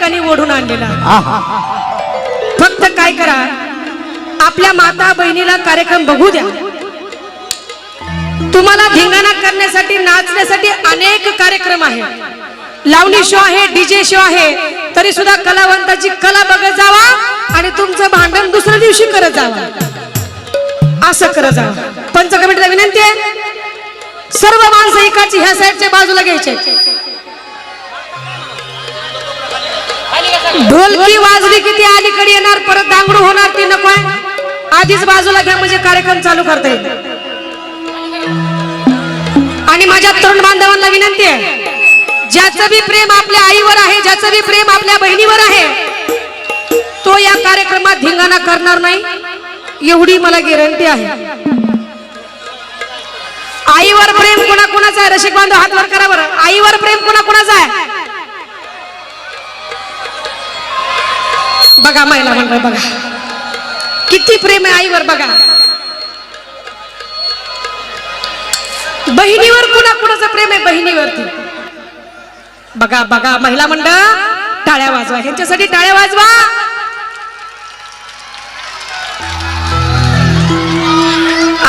ठिकाणी ओढून आणलेला. फक्त काय करा आपल्या माता बहिणीला कार्यक्रम बघू द्या. तुम्हाला धिंगाणा करण्यासाठी नाचण्यासाठी अनेक कार्यक्रम आहे लावणी शो आहे डीजे शो आहे तरी सुद्धा कलावंताची कला बघत जावा आणि तुमचं भांडण दुसऱ्या दिवशी करत जावा. असं करत जावा. पंच कमिटीला विनंती आहे. सर्व माणसं एकाची ह्या साईडच्या बाजूला घ्यायचे. ढोलकी वाजली की ती अलीकडे येणार परत दांगडू होणार ती नको आहे. आधीच बाजूला घ्या म्हणजे कार्यक्रम चालू करता येईल. आणि माझ्या तरुण बांधवांना विनंती आहे ज्याचं बी प्रेम आपल्या आईवर आहे ज्याचं बी प्रेम आपल्या बहिणीवर आहे तो या कार्यक्रमात धिंगाणा करणार नाही एवढी मला गॅरंटी आहे. आईवर प्रेम कुणाकोणाचा आहे? रसिक बांधव हात वर करा बरं. आईवर प्रेम कुणाकोणाचा आहे? बघा महिला मंडळ बघा. किती प्रेम आहे आईवर बघा. बहिणीवर कुणा कुणाचं प्रेम आहे? बहिणीवरती. बघा बघा महिला मंडळ टाळ्या वाजवा. ह्यांच्यासाठी टाळ्या वाजवा.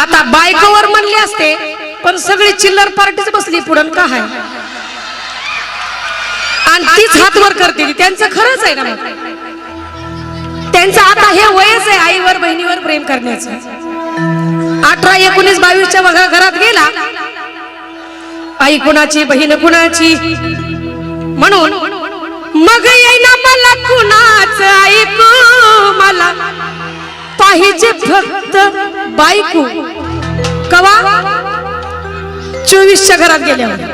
आता बायकोवर म्हणले असते पण सगळी चिल्लर पार्टीच बसली पुढं का आहे आणि तीच हात वर करते त्यांचं खरंच आहे ना मग. त्यांचं आता हे वयच आहे आईवर बहिणीवर प्रेम करण्याचं. अठरा एकोणीस बावीसच्या बघा घरात गेला. आई कुणाची बहीण कुणाची? म्हणून मग येईना मला कुणाच ऐकू मला पाहिजे फक्त बायकू. कवा? चोवीसच्या घरात गेल्यावर.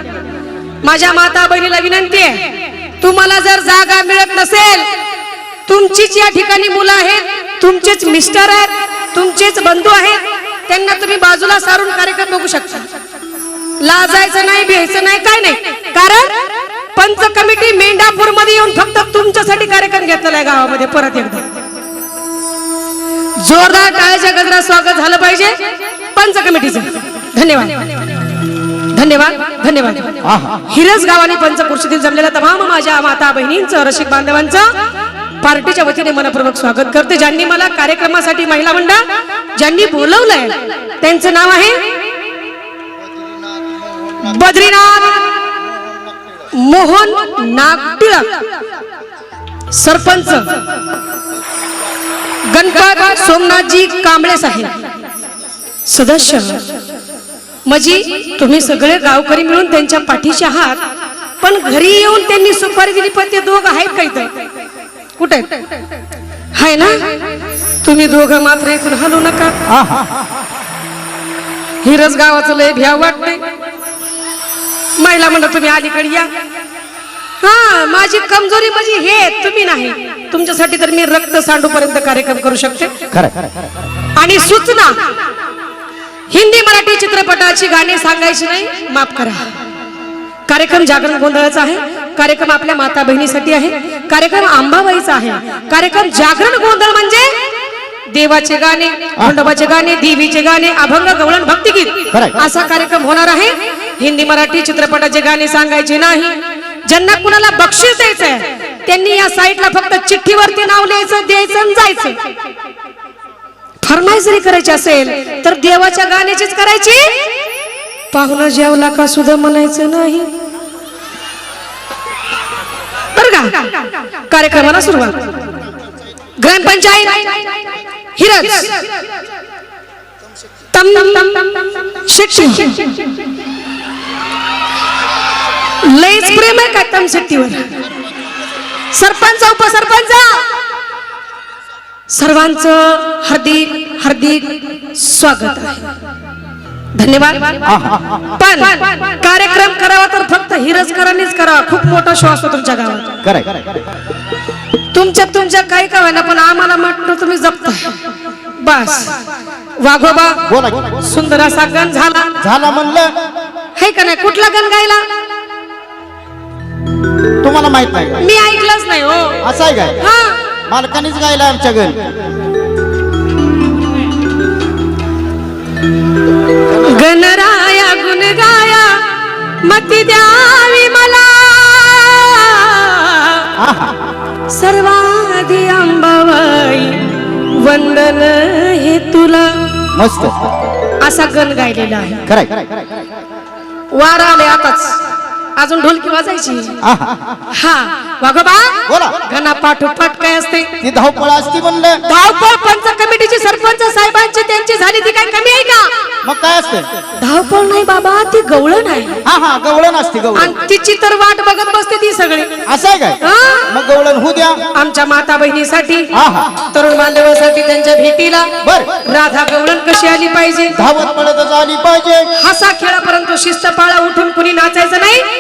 माझ्या माता बहिणीला विनंती आहे तुम्हाला जर जागा मिळत नसेल तुमचीच या ठिकाणी मुलं आहेत तुमचेच मिस्टर आहेत तुमचेच बंधू आहेत त्यांना तुम्ही बाजूला सारून कार्यक्रम बघू शकता. लाजायचं नाही भ्यायचं नाही काय नाही. कारण पंच कमिटी मेंढापूरमध्ये येऊन फक्त तुमच्यासाठी कार्यक्रम घेतलेला आहे गावामध्ये परत एकदा. जोरदार टाळ्याच्या गजरात स्वागत झालं पाहिजे पंच कमिटीचं. धन्यवाद. धन्यवाद धन्यवाद. हिरस गावाने पंचकृषीतील जमलेल्या तमाम माझ्या माता बहिणींचं रसिक बांधवांचं पार्टीच्या वतीने मनपूर्वक स्वागत करते. ज्यांनी मला कार्यक्रमासाठी महिला मंडळ ज्यांनी बोलवलंय त्यांचं नाव आहे बद्रीनाथ मोहन नागटिळक. सरपंच गणपत सोमनाथजी कांबळे साहेब. सदस्य म्हणजे तुम्ही सगळे गावकरी मिळून त्यांच्या पाठीशी आहात पण घरी येऊन त्यांनी सुपारी दिली पण ते दोघ आहेत काही कुठे? हाय ना तुम्ही दोघं मात्र इथून हलू नका. हिरस गावाचं लय भ्याव वाटतंय महिला म्हणत तुम्ही अलीकडे या हा माझी कमजोरी म्हणजे हे तुम्ही नाही तुमच्यासाठी तर मी रक्त सांडू पर्यंत कार्यक्रम करू शकते. आणि सूचना हिंदी मराठी चित्रपटाची गाणी सांगायची नाही माफ करा कार्यक्रम जागरण गोंधळाचा आहे कार्यक्रम आपल्या माता बहिणीसाठी आहे कार्यक्रम आंबाबाईचा आहे. कार्यक्रम जागरण गोंधळ म्हणजे देवाचे गाणे खंडोबाचे गाणे देवीचे गाणे अभंग गवळण भक्तिगीत. असा कार्यक्रम होणार आहे. हिंदी मराठी चित्रपटाचे गाणे सांगायचे नाही. ज्यांना कुणाला बक्षीस द्यायचंय त्यांनी या साईटला फक्त चिठ्ठीवरती नाव लिहायचं द्यायचं आणि जायचं. फरमाईश जरी करायची असेल तर देवाच्या गाण्याचीच करायची पाहुणा जेवला का सुद्धा म्हणायचं नाही? बर का? कार्यक्रमाला सुरुवात. ग्रामपंचायत हिरज. तम शिक्षण लयच प्रेम आहे का तम शेट्टीवर? सरपंच उपसरपंच. सर्वांचं हार्दिक हार्दिक स्वागत आहे. धन्यवाद. पण कार्यक्रम करावा तर फक्त हिरजकरांनीच करावा. खूप मोठा शो असतो तुमच्या गावात. तुमच्या तुमच्या काही का ना पण आम्हाला म्हटलं तुम्ही जपता बस. वाघोबा बोला की. सुंदर असा गण झाला. झालं म्हणलं. हे का नाही? कुठला गण गायला? तुम्हाला माहीत नाही का? मी ऐकलंच नाही हो. असं आहे काय? हा. मालकानीच गायला आमच्या घरी गणराया गुणगाया मती द्यावी मला. सर्वाधी अंबाबाई वंदन हे तुला. मस्त. असा गण गायलेला आहे. वारा आले आताच. अजून ढोलकी वाजायची. हा. वाघोबा बोला. गणा पाठोपाठ काय असते? ती धावपळ असती म्हणलं. धावपळ पंच कमिटीची सरपंच साहेबांची त्यांची झाली ती काय कमी आहे का? मग काय असते? धावपळ नाही बाबा ती गवळण आहे. हा हा गवळण असते गवळण. आणि तिची तर वाट बघत बसते ती सगळी. असं आहे काय? हा? मग गवळण होऊ द्या. आमच्या माता बहिणीसाठी आहा. तरुण बांधवासाठी त्यांच्या भेटीला बर. राधा गवळण कशी आली पाहिजे? धावत पडतच आली पाहिजे. हसा खेळापर्यंत शिस्त पाळा उठून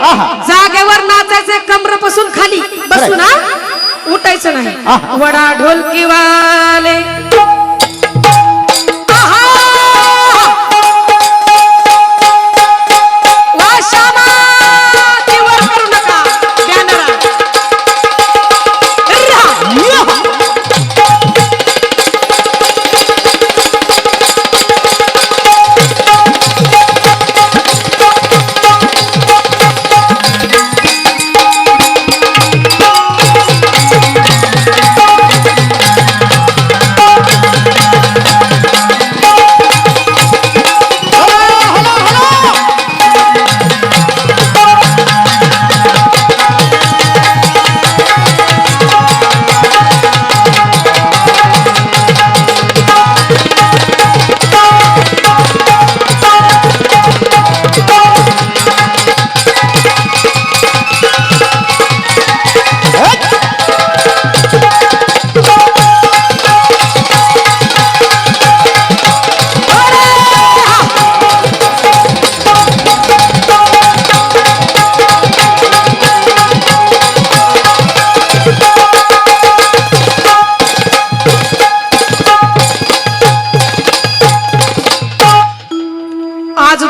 नाचायचं. जागेवर नाचायचं कमरपासून खाली बसून हा उठायचं नाही. वडा ढोलकी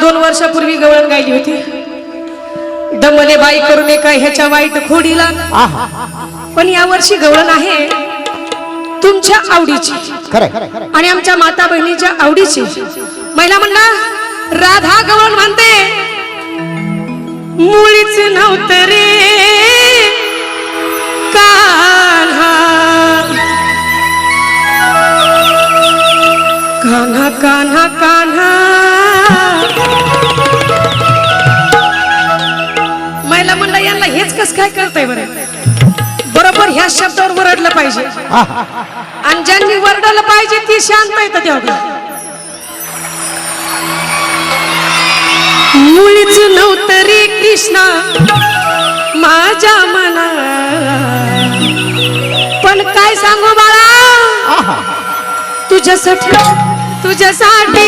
दोन वर्षापूर्वी गवळण गायली होती. दमले बाई करू नये काय ह्याच्या वाईट खोडीला. पण या वर्षी गवळण आहे तुमच्या आवडीची. आणि आमच्या माता बहिणीच्या आवडीची. महिला म्हणणार राधा गवळण म्हणते मुळीच नव्हतं रे कान्हा कान्हा कान्हा. महिला म्हणलं यांना हेच कस काय करतंय बरं? बरोबर ह्या शब्दावर वरडलं पाहिजे. आणि ज्यांनी वरडलं पाहिजे ती शांत येतं तेव्हा मुळीच नव्हतं रे कृष्णा माझ्या मना पण काय सांगू बाळा? तुझ्यासाठी तुझ्यासाठी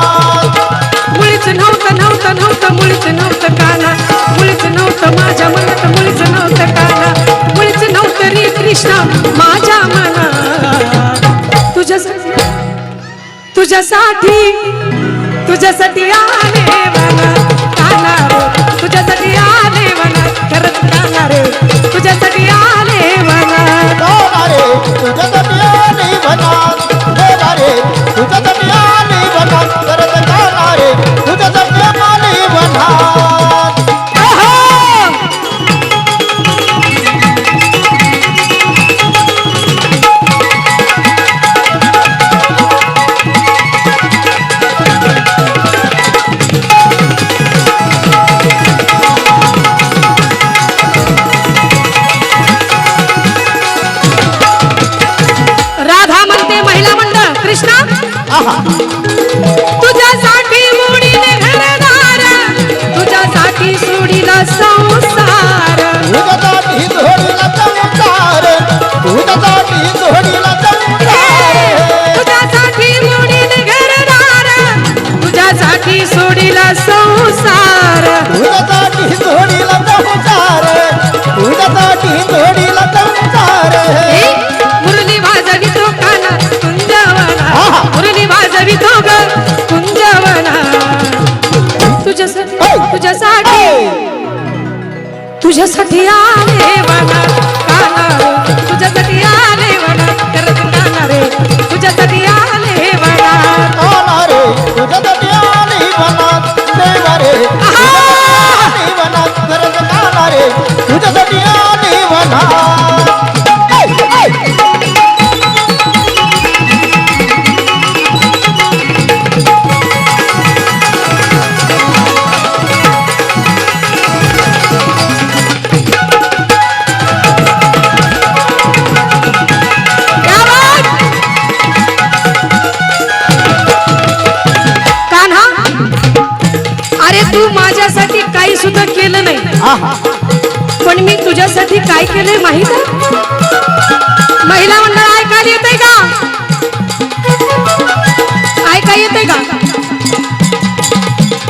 तुझ्यासाठी तुझ्यासाठी आले मला तुझ्यासाठी सोडीला तुझ्यासाठी आले काना तुझ्यासाठी आले करत रे. तुझ्यासाठी आले रे. तुझ्यासाठी आली वनात देवा रे. तुझ्यासाठी आली रे. तुझ्यासाठी काय केलंय माहीत? महिला मंडळ ऐकायला येतंय का? ऐका येतंय का?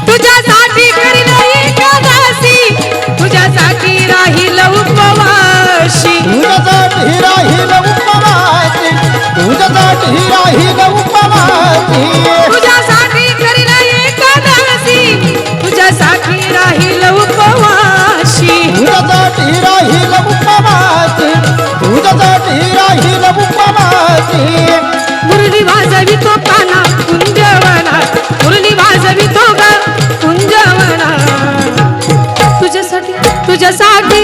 तुझ्यासाठी करीन एकादशी तुझ्यासाठी राहील उपवाशी तुझ्यासाठी राहील उपवासी. तुझ्यासाठी राहील उपवासी. तुझ्यासाठी करीन एकादशी तुझ्यासाठी राहील उपवाशी तुझ्यासाठी राहील मुरली वाजवी तो काना कुंजवना. मुरली वाजवी तो ग कुंजवना. तुझ्यासाठी तुझ्यासाठी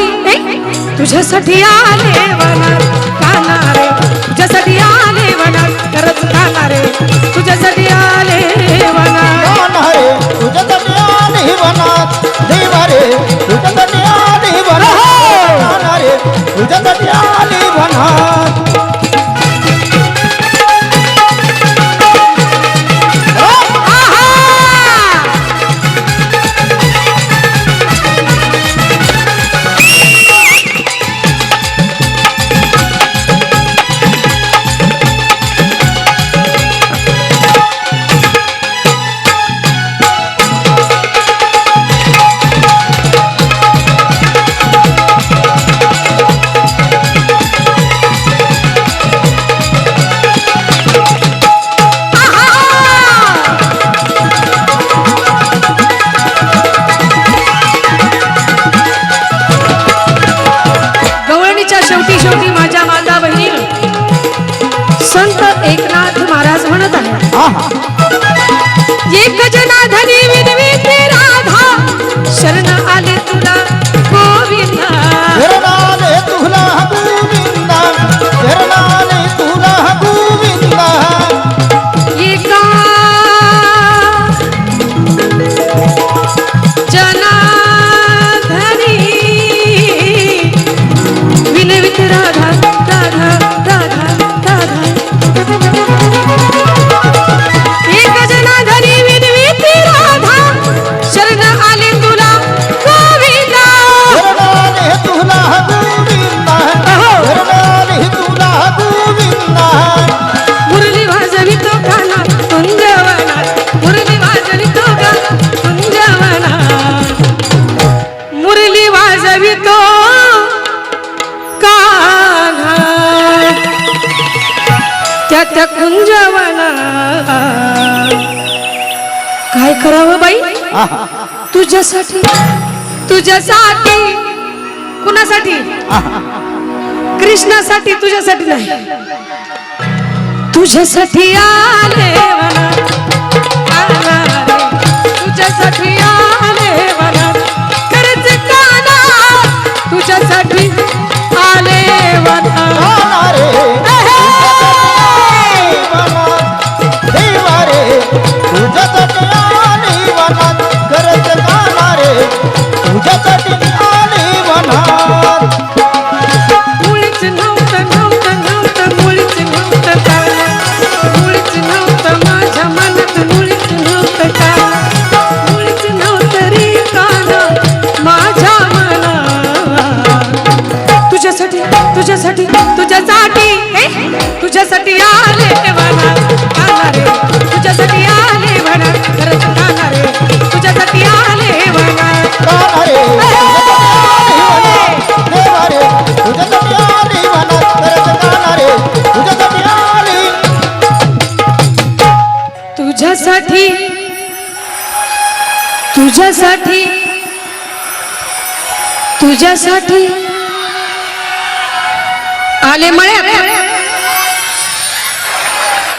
तुझ्यासाठी आले वनात काना रे तुझ्यासाठी आले वनात खरंच काना रे तुझ्यासाठी आले रे तुझ्यासाठी आली वनात देवा रे तुझ्यासाठी आली रे तुझ्यासाठी आली वनात तुझ्यासाठी तुझ्यासाठी कुणासाठी? कृष्णासाठी तुझ्यासाठी नाही. तुझ्यासाठी आले तुझ्यासाठी आले तुझ्यासाठी तुझ्यासाठी. आले मळ्यात.